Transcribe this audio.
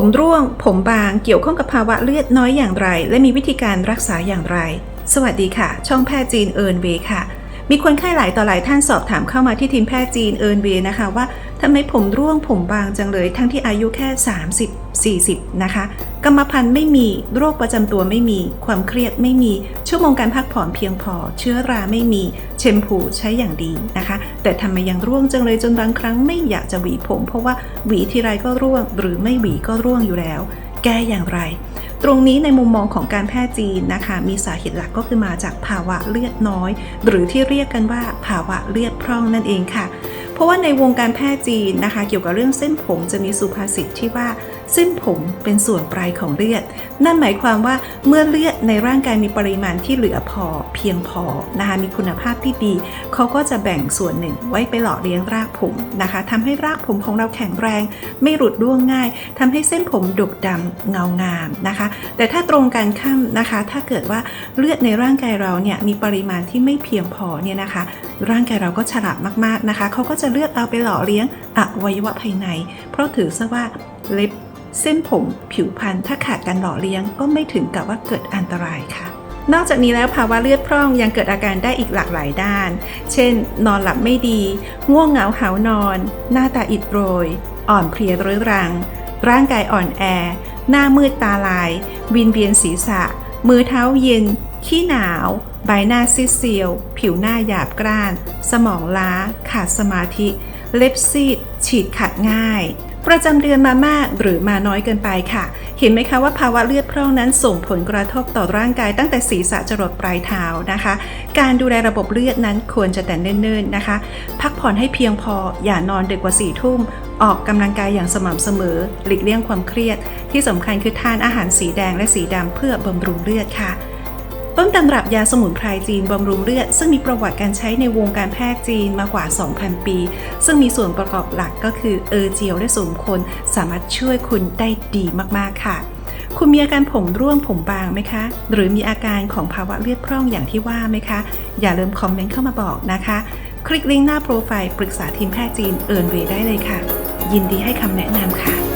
ผมร่วง ผมบางเกี่ยวข้องกับภาวะเลือดน้อยอย่างไร และมีวิธีการรักษาอย่างไร สวัสดีค่ะ ช่องแพทย์จีนเอิร์นเวค่ะ มีคนไข้หลายต่อหลายท่านสอบถามเข้ามาที่ทีมแพทย์จีนเอิร์นเวนะคะว่าทำไมผมร่วงผมบางจังเลย ทั้งที่อายุแค่ 30 40 นะคะ กรรมพันธุ์ไม่มี โรคประจำตัวไม่มี ความเครียดไม่มี ชั่วโมงการพักผ่อนเพียงพอ เชื้อราไม่มี เชมพูใช้อย่างดีนะคะ แต่ทำไมยังร่วงจังเลยจนบางครั้งไม่อยากจะหวีผม เพราะว่าหวีทีไรก็ร่วง หรือไม่หวีก็ร่วงอยู่แล้ว แก้อย่างไร ตรงนี้ในมุมมองของการแพทย์จีนนะคะ มีสาเหตุหลักก็คือมาจากภาวะเลือดน้อย หรือที่เรียกกันว่าภาวะเลือดพร่องนั่นเองค่ะ เพราะว่าในวงการแพทย์จีนนะคะ เกี่ยวกับเรื่องเส้นผมจะมีสุภาษิตที่ว่า เส้นผมเป็นส่วนปลายของเลือด นั่นหมายความว่าเมื่อเลือดในร่างกายมีปริมาณที่เหลือพอเพียงพอนะคะมีคุณภาพที่ดี เขาก็จะแบ่งส่วนหนึ่งไว้ไปหล่อเลี้ยงรากผมนะคะทำให้รากผมของเราแข็งแรง ไม่หลุดร่วงง่ายทำให้เส้นผมดกดำเงางามนะคะ แต่ถ้าตรงกันข้ามนะคะ ถ้าเกิดว่าเลือดในร่างกายเราเนี่ยมีปริมาณที่ไม่เพียงพอเนี่ยนะคะ ร่างกายเราก็ฉลาดมากๆนะคะ เขาก็จะเลือกเอาไปหล่อเลี้ยงอวัยวะภายใน เพราะถือซะว่าเล็บ เส้นผมผิวพรรณถ้าขาดการหล่อเลี้ยงก็ไม่ถึงกับว่าเกิดอันตรายค่ะ นอกจากนี้แล้วภาวะเลือดพร่องยังเกิดอาการได้อีกหลากหลายด้าน เช่น นอนหลับไม่ดี ง่วงเหงาหานอน หน้าตาอิดโรย อ่อนเพลียเรื้อรัง ร่างกายอ่อนแอ หน้ามืดตาลาย วินเวียนศีรษะ มือเท้าเย็น ขี้หนาว ใบหน้าซีดเซียว ผิวหน้าหยาบกร้าน สมองล้า ขาดสมาธิ เล็บซีด ฉีดขัดง่าย ประจำเดือนมามากหรือมาน้อยเกินไปค่ะ เห็นไหมคะว่าภาวะเลือดพร่องนั้นส่งผลกระทบต่อร่างกายตั้งแต่ศีรษะจรดปลายเท้านะคะ การดูแลระบบเลือดนั้นควรจะแต่เนิ่นๆนะคะ พักผ่อนให้เพียงพออย่านอนดึกกว่าสี่ทุ่มออกกำลังกายอย่างสม่ำเสมอ หลีกเลี่ยงความเครียด ที่สำคัญคือทานอาหารสีแดงและสีดำเพื่อบำรุงเลือดค่ะ ต้นตำรับยาสมุนไพรจีนบำรุงเลือด ซึ่งมีประวัติการใช้ในวงการแพทย์จีนมากว่า 2,000 ปี ซึ่งมีส่วนประกอบหลักก็คือเออเจียวและสมคน สามารถช่วยคุณได้ดีมาก ๆ ค่ะ คุณมีอาการผมร่วงผมบางไหมคะ หรือมีอาการของภาวะเลือดพร่องอย่างที่ว่าไหมคะ อย่าลืมคอมเมนต์เข้ามาบอกนะคะ คลิกลิงก์หน้าโปรไฟล์ปรึกษาทีมแพทย์จีนเอิร์นเวย์ได้เลยค่ะ ยินดีให้คำแนะนำค่ะ